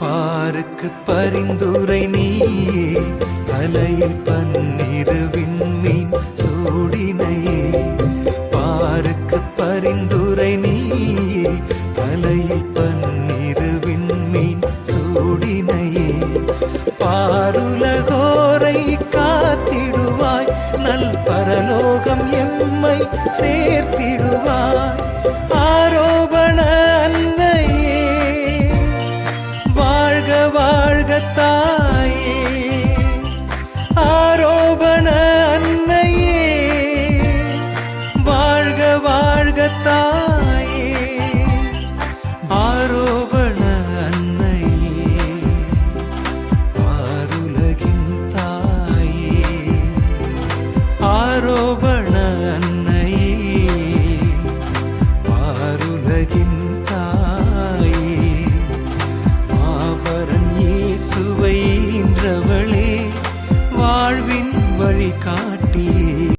பாருக்கு பரிந்துரை நீயே தலையில் பன்னிரு விண்மீன் சூடினையே. பாருக்கு பரிந்துரை நீயே தலையில் பன்னிரு விண்மீன் சூடினையே. பாருலகோரை காத்திடுவாய் நல் பரலோகம் எம்மை சேர்த்திடுவாய். வாழ்க தாயே ஆரோபண அன்னையே ஆருலகின் தாயே ஆரோபண அன்னையே ஆருலகின் தாயே மாபரன் இயேசுவை ஈன்றவளே வாழ்வின் வழிகாட்டியே.